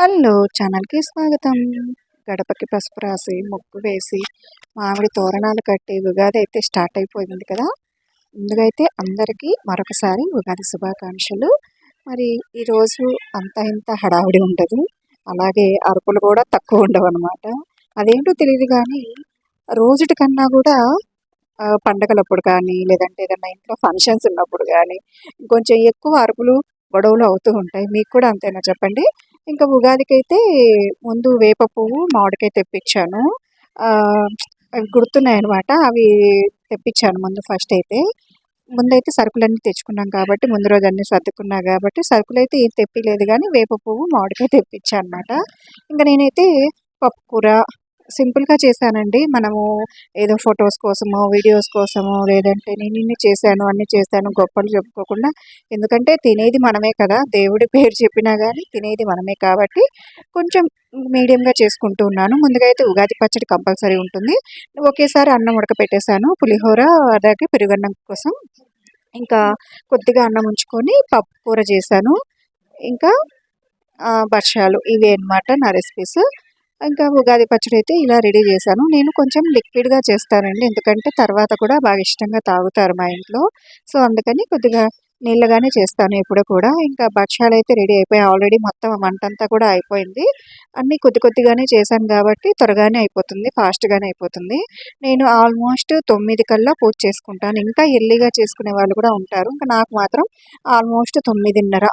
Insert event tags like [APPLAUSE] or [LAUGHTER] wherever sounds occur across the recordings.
Hello ఛానల్కి స్వాగతం. గడపకి పసుపు రాసి ముగ్గు వేసి మామిడి తోరణాలు కట్టి ఉగాది అయితే స్టార్ట్ అయిపోయింది కదా. ముందుగా అయితే అందరికీ మరొకసారి ఉగాది శుభాకాంక్షలు. మరి ఈరోజు అంత ఇంత హడావుడి ఉండదు. అలాగే అరుపులు కూడా తక్కువ ఉండవు అనమాట అదేంటో తెలియదు కానీ రోజుటి కన్నా కూడా పండగలప్పుడు కానీ లేదంటే ఏదన్నా ఇంట్లో ఫంక్షన్స్ ఉన్నప్పుడు కానీ కొంచెం ఎక్కువ అరుపులు గొడవలు అవుతూ ఉంటాయి. మీకు కూడా అంతేనా చెప్పండి? ఇంకా ఉగాదికి అయితే ముందు వేప పువ్వు మామిడికాయ తెప్పించాను. అవి గుర్తున్నాయి అనమాట అవి తెప్పించాను ముందు ఫస్ట్ అయితే. ముందైతే సరుకులన్నీ తెచ్చుకున్నాం కాబట్టి ముందు రోజు అన్నీ సర్దుకున్నా కాబట్టి సరుకులు అయితే ఏం తెప్పిలేదు కానీ వేప పువ్వు మామిడికాయ తెప్పించాను అనమాట ఇంకా నేనైతే పప్పుకూర సింపుల్గా చేశానండి. మనము ఏదో ఫొటోస్ కోసమో వీడియోస్ కోసమో లేదంటే నేను ఇన్ని చేశాను అన్ని చేశాను గొప్పలు చెప్పుకోకుండా. ఎందుకంటే తినేది మనమే కదా దేవుడి పేరు చెప్పినా కానీ తినేది మనమే కాబట్టి కొంచెం మీడియంగా చేసుకుంటూ ఉన్నాను. ముందుగా అయితే ఉగాది పచ్చడి కంపల్సరీ ఉంటుంది. ఒకేసారి అన్నం ఉడకపెట్టేశాను. పులిహోర అలాగే పెరుగన్నం కోసం. ఇంకా కొద్దిగా అన్నం ఉంచుకొని పప్పు కూర చేశాను. ఇంకా భక్ష్యాలు ఇవే అనమాట నా రెసిపీస్ ఇంకా ఉగాది పచ్చడి అయితే ఇలా రెడీ చేశాను. నేను కొంచెం లిక్విడ్గా చేస్తానండి. ఎందుకంటే తర్వాత కూడా బాగా ఇష్టంగా తాగుతారు మా ఇంట్లో. సో అందుకని కొద్దిగా నీళ్ళగానే చేస్తాను ఇప్పుడు కూడా. ఇంకా భక్ష్యాలు అయితే రెడీ అయిపోయాయి ఆల్రెడీ మొత్తం వంట అంతా కూడా అయిపోయింది. అన్నీ కొద్ది కొద్దిగానే చేశాను కాబట్టి త్వరగానే అయిపోతుంది ఫాస్ట్గానే అయిపోతుంది. నేను ఆల్మోస్ట్ తొమ్మిది కల్లా పూజ చేసుకుంటాను. ఇంకా ఎర్లీగా చేసుకునే వాళ్ళు కూడా ఉంటారు. ఇంకా నాకు మాత్రం ఆల్మోస్ట్ తొమ్మిదిన్నర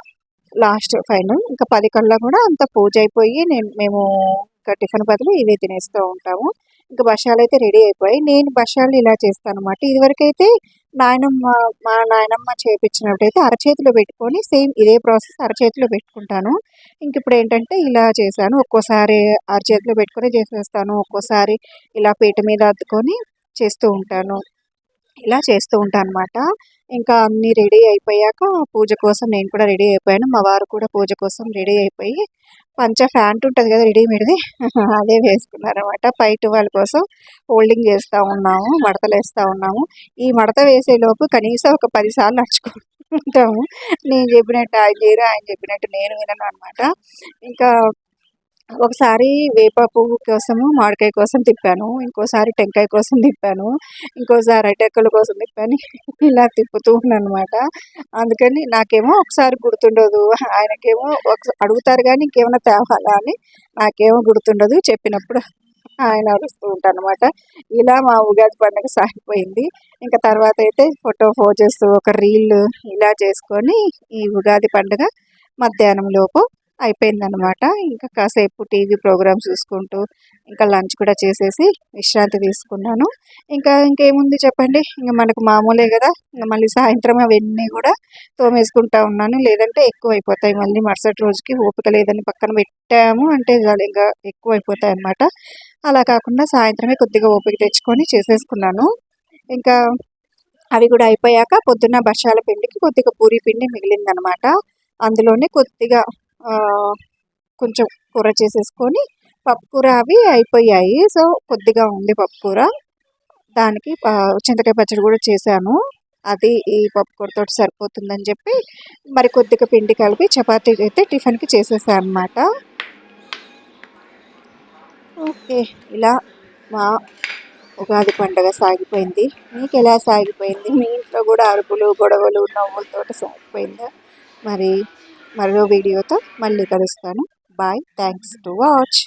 లాస్ట్ ఫైనల్. ఇంకా పది కల్లా కూడా అంత పూజ అయిపోయి నేను మేము ఇంకా టిఫిన్ బదులు ఇవే తినేస్తూ ఉంటాము. ఇంకా బషాలు అయితే రెడీ అయిపోయాయి. నేను బషాలు ఇలా చేస్తాను అనమాట ఇదివరకైతే నాయనమ్మ మా నాయనమ్మ చేపించినప్పుడైతే అరచేతిలో పెట్టుకొని సేమ్ ఇదే ప్రాసెస్ అరచేతిలో పెట్టుకుంటాను. ఇంక ఇప్పుడు ఏంటంటే ఇలా చేశాను. ఒక్కోసారి అరచేతిలో పెట్టుకొని చేసేస్తాను. ఒక్కోసారి ఇలా పీట మీద అద్దుకొని చేస్తూ ఉంటాను. ఇలా చేస్తూ ఉంటాను అనమాట ఇంకా అన్నీ రెడీ అయిపోయాక పూజ కోసం నేను కూడా రెడీ అయిపోయాను. మా వారు కూడా పూజ కోసం రెడీ అయిపోయి పంచ ఫ్యాంట్ ఉంటుంది కదా రెడీమేడ్ది. [LAUGHS] అదే వేసుకున్నారనమాట. పైట వాళ్ళ కోసం హోల్డింగ్ చేస్తూ ఉన్నాము మడతలు వేస్తూ ఉన్నాము. ఈ మడత వేసేలోపు కనీసం ఒక పదిసార్లు నడుచుకుంటాము నేను చెప్పినట్టు ఆయన చేయరు ఆయన చెప్పినట్టు నేను వినను అనమాట. ఇంకా ఒకసారి వేప పువ్వు కోసము మామిడికాయ కోసం తిప్పాను. ఇంకోసారి టెంకాయ కోసం తిప్పాను. ఇంకోసారి అటెక్కల కోసం తిప్పాను. [LAUGHS] ఇలా తిప్పుతూ అనమాట అందుకని నాకేమో ఒకసారి గుర్తుండదు. ఆయనకేమో ఒక అడుగుతారు కానీ ఇంకేమైనా తేవాలా అని నాకేమో గుర్తుండదు చెప్పినప్పుడు ఆయన అరుస్తూ ఉంటాను అనమాట ఇలా మా ఉగాది పండుగ సాగిపోయింది. ఇంకా తర్వాత అయితే ఫోటో ఫోజెస్ ఒక రీల్ ఇలా చేసుకొని ఈ ఉగాది పండుగ మధ్యాహ్నం లోపు అయిపోయిందనమాట ఇంకా కాసేపు టీవీ ప్రోగ్రామ్స్ చూసుకుంటూ ఇంకా లంచ్ కూడా చేసేసి విశ్రాంతి తీసుకున్నాను. ఇంకా ఇంకేముంది చెప్పండి? ఇంకా మనకు మామూలే కదా. ఇంకా మళ్ళీ సాయంత్రం అవన్నీ కూడా తోమేసుకుంటా ఉన్నాను. లేదంటే ఎక్కువ అయిపోతాయి మళ్ళీ మరుసటి రోజుకి ఓపిక లేదని పక్కన పెట్టాము అంటే ఇంకా ఎక్కువ అయిపోతాయి అనమాట అలా కాకుండా సాయంత్రమే కొద్దిగా ఓపిక తెచ్చుకొని చేసేసుకున్నాను. ఇంకా అవి కూడా అయిపోయాక పొద్దున్న బషాల పిండికి కొద్దిగా పూరి పిండి మిగిలిందనమాట అందులోనే కొద్దిగా కొంచెం కూర చేసేసుకొని పప్పుకూర అవి అయిపోయాయి. సో కొద్దిగా ఉంది పప్పుకూర దానికి చింతకాయ పచ్చడి కూడా చేశాను. అది ఈ పప్పుకూరతో సరిపోతుందని చెప్పి మరి కొద్దిగా పిండి కలిపి చపాతీ అయితే టిఫిన్కి చేసేసాను అనమాట ఓకే ఇలా మా ఉగాది పండుగ సాగిపోయింది. మీకు ఎలా సాగిపోయింది? మీ ఇంట్లో కూడా అరుపులు గొడవలు నవ్వులతో సాగిపోయిందా? మరి మరో వీడియోతో మళ్ళీ కలుస్తాను. Bye thanks to watch